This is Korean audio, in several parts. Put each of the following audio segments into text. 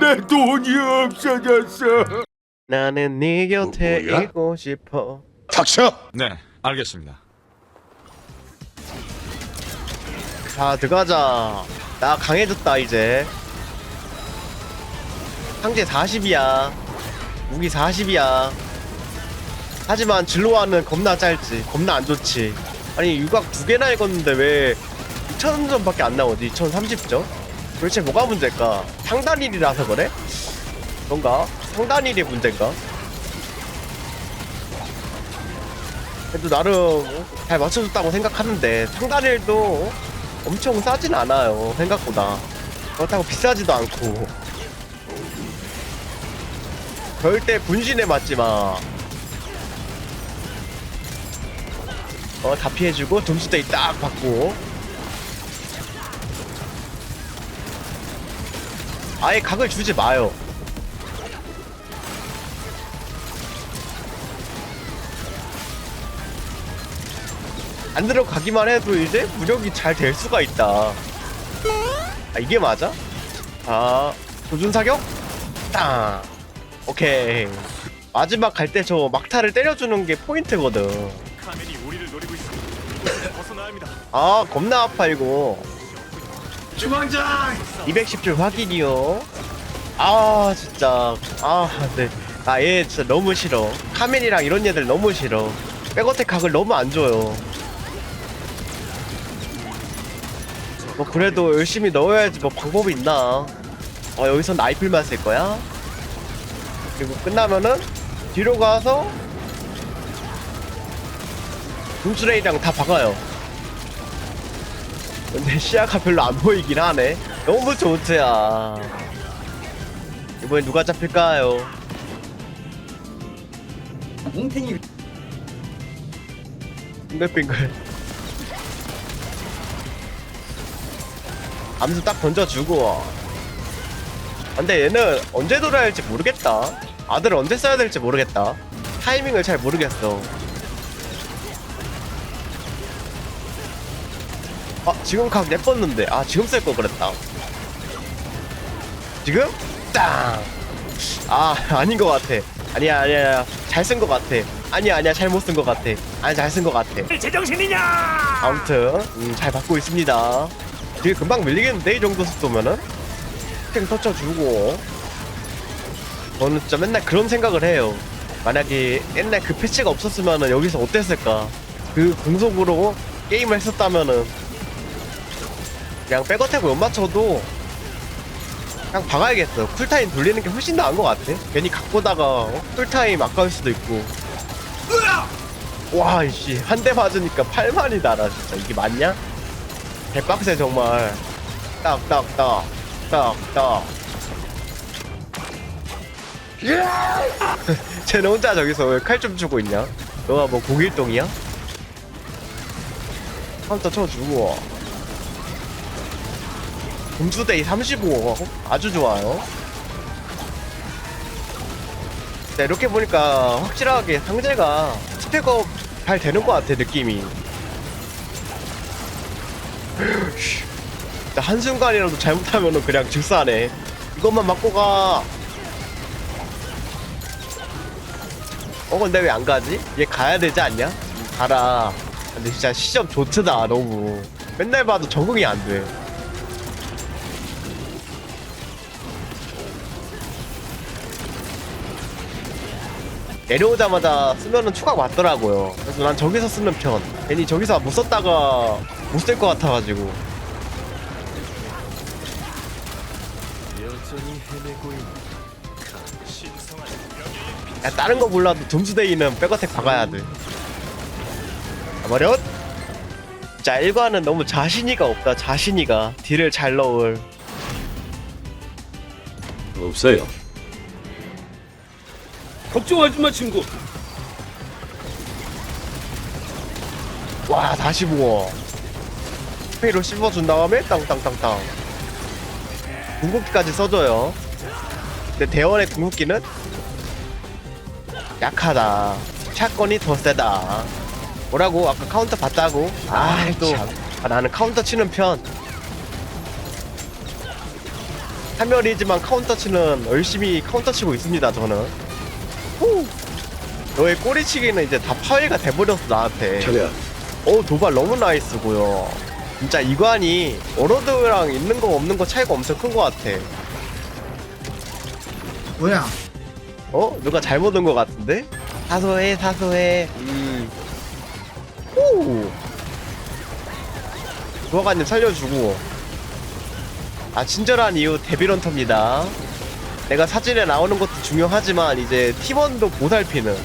내 돈이 없어졌어. 나는 네 곁에 뭐, 뭐야? 있고 싶어. 닥쳐. 네, 알겠습니다. 자 들어가자. 나 강해졌다 이제. 상제 40이야. 무기 40이야. 하지만 진로와는 겁나 짧지. 겁나 안 좋지. 아니 유각 두 개나 읽었는데 왜 2,000점밖에 안 나오지? 2,030점? 도대체 뭐가 문제일까? 상단일이라서 그래? 그런가? 상단일이 문제인가? 그래도 나름 어, 잘 맞춰줬다고 생각하는데 상단일도 엄청 싸진 않아요 생각보다 그렇다고 비싸지도 않고 절대 분신에 맞지마 어 다 피해주고 점수대이 딱 받고 아예 각을 주지 마요 안 들어가기만 해도 이제 무력이 잘 될 수가 있다. 아 이게 맞아? 아 조준 사격? 땅. 오케이. 마지막 갈 때 저 막타를 때려주는 게 포인트거든. 카멘이 우리를 노리고 있습니다. 벗어나야 합니다. 아 겁나 아파 이거. 중앙장! 210줄 확인이요. 아 진짜 아 네. 아 얘 진짜 너무 싫어. 카멘이랑 이런 얘들 너무 싫어. 백어택 각을 너무 안 줘요. 뭐 그래도 열심히 넣어야지 뭐 방법이 있나. 어 여기서 나이플만 쓸 거야. 그리고 끝나면은 뒤로 가서 둠스레이랑 다 박아요. 근데 시야가 별로 안 보이긴 하네. 너무 좋트야. 이번엔 누가 잡힐까요? 뭉탱이 빙글빙글. 암수 딱 던져주고. 근데 얘는 언제 돌아야 할지 모르겠다. 아들을 언제 써야 될지 모르겠다. 타이밍을 잘 모르겠어. 아, 지금 각 내뻤는데. 아, 지금 쓸 걸 그랬다. 지금? 땅! 아, 아닌 것 같아. 아니야, 아니야. 잘 쓴 것 같아. 아니야, 아니야. 잘 못 쓴 것 같아. 아니, 잘 쓴 것 같아. 제정신이냐! 아무튼 음, 잘 받고 있습니다. 되게 금방 밀리겠는데 이 정도 속도면은 탱 터쳐주고 저는 진짜 맨날 그런 생각을 해요. 만약에 옛날 그 패치가 없었으면은 여기서 어땠을까? 그 공속으로 게임을 했었다면은 그냥 백어택을 못 맞춰도 그냥 박아야겠어. 쿨타임 돌리는 게 훨씬 나은 것 같아. 괜히 갖고다가 어? 쿨타임 아까울 수도 있고. 와, 이씨, 한 대 맞으니까 8만이 달아, 진짜. 이게 맞냐? 개빡세, 정말. 딱, 딱, 딱. 딱, 딱. 쟤는 혼자 저기서 왜 칼 좀 주고 있냐? 너가 뭐 공일동이야? 카운터 쳐주고. 공수대이 35. 아주 좋아요. 네, 이렇게 보니까 확실하게 상대가 스펙업 잘 되는 것 같아 느낌이 한순간이라도 잘못하면은 그냥 즉사네 이것만 맞고 가 어, 근데 왜 안 가지? 얘 가야 되지 않냐? 가라. 근데 진짜 시점 좋트다, 너무. 맨날 봐도 적응이 안 돼. 내려오자마자 쓰면은 추가 맞더라고요. 그래서 난 저기서 쓰는 편. 괜히 저기서 못 썼다가 못 쓸 것 같아가지고. 야, 다른 거 몰라도 점수데이는 백어택 박아야 돼. 버렸? 자, 1과는 너무 자신이가 없다, 자신이가. 딜을 잘 넣을. 없어요. 걱정하지 마 친구 와, 45원. 페이로 씹어준 다음에 땅땅땅땅. 궁극기까지 써줘요. 근데 대원의 궁극기는 약하다. 샷건이 더 세다. 뭐라고? 아까 카운터 봤다고? 아, 또. 아, 나는 카운터 치는 편. 하멸이지만 카운터 치는 열심히 카운터 치고 있습니다 저는 후. 너의 꼬리치기는 이제 다 파괴가 돼버렸어 나한테 차렷. 어 도발 너무 나이스고요 진짜 이관이 워로드랑 있는 거 없는 거 차이가 엄청 큰 거 같아 뭐야? 어? 누가 잘못 온 거 같은데? 사소해 사소해 음. 오 부하관님 살려주고 아 친절한 이유 데빌런터입니다 내가 사진에 나오는 것도 중요하지만 이제 팀원도 보살피는.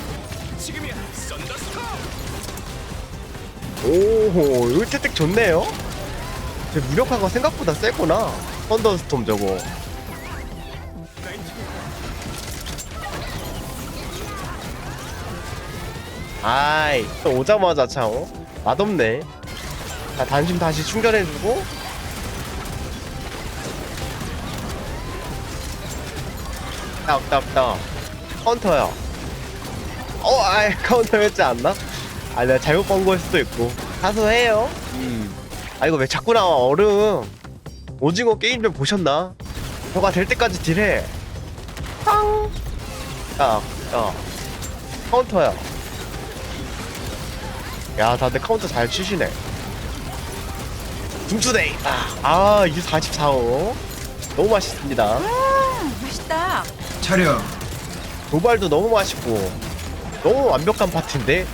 오호 여기 채택 좋네요. 제 무력화가 생각보다 세구나. 썬더스톰 저거. 아이 또 오자마자 참 어? 맛없네. 자 단심 다시 충전해주고 없다 없다 없다 카운터야 어 아이 카운터였지 않나? 아 내가 잘못 본 거일 수도 있고. 사소해요. 아 이거 왜 자꾸 나와? 얼음. 오징어 게임 좀 보셨나? 저가 될 때까지 딜해. 빵 야, 야 카운터야 야 다들 카운터 잘 치시네. 중투데이. 아, 아 이게 44호. 너무 맛있습니다 맛있다. 차려. 도발도 너무 맛있고 너무 완벽한 파트인데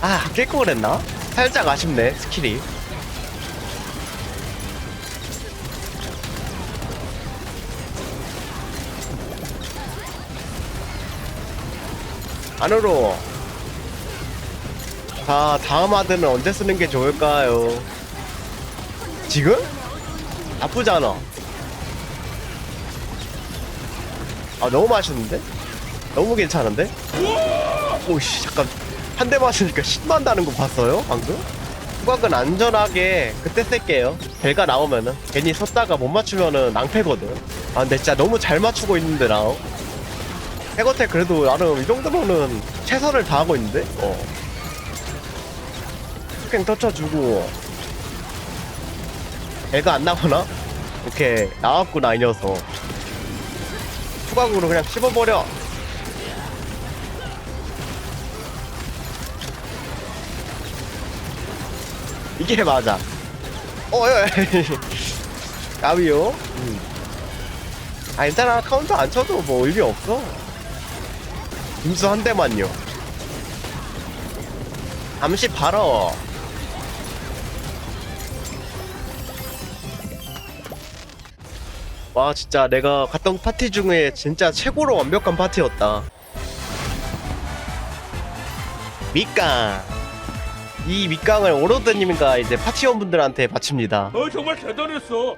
아깰거 그랬나? 살짝 아쉽네 스킬이 안으로 자 다음 하드는 언제 쓰는 게 좋을까요? 지금? 나쁘지 않아 아 너무 맛있는데? 너무 괜찮은데? 오씨 잠깐 한 대 맞으니까 신난다는 거 봤어요 방금? 후각은 안전하게 그때 쓸게요 벨가 나오면은 괜히 섰다가 못 맞추면은 낭패거든 아 근데 진짜 너무 잘 맞추고 있는데 나 해거텍 그래도 나름 이 정도면은 최선을 다하고 있는데? 어 스캔 터쳐주고 벨가 안 나오나? 오케이. 나왔구나 이 녀석. 후각으로 그냥 씹어버려. 이게 맞아. 어 야, 야, 까비요? 음. 아 괜찮아 카운터 안 쳐도 뭐 의미 없어. 임수 한 대만요. 잠시 바로 와 진짜 내가 갔던 파티 중에 진짜 최고로 완벽한 파티였다. 밑강. 이 밑강을 오로드님과 이제 파티원분들한테 바칩니다. 어 정말 대단했어.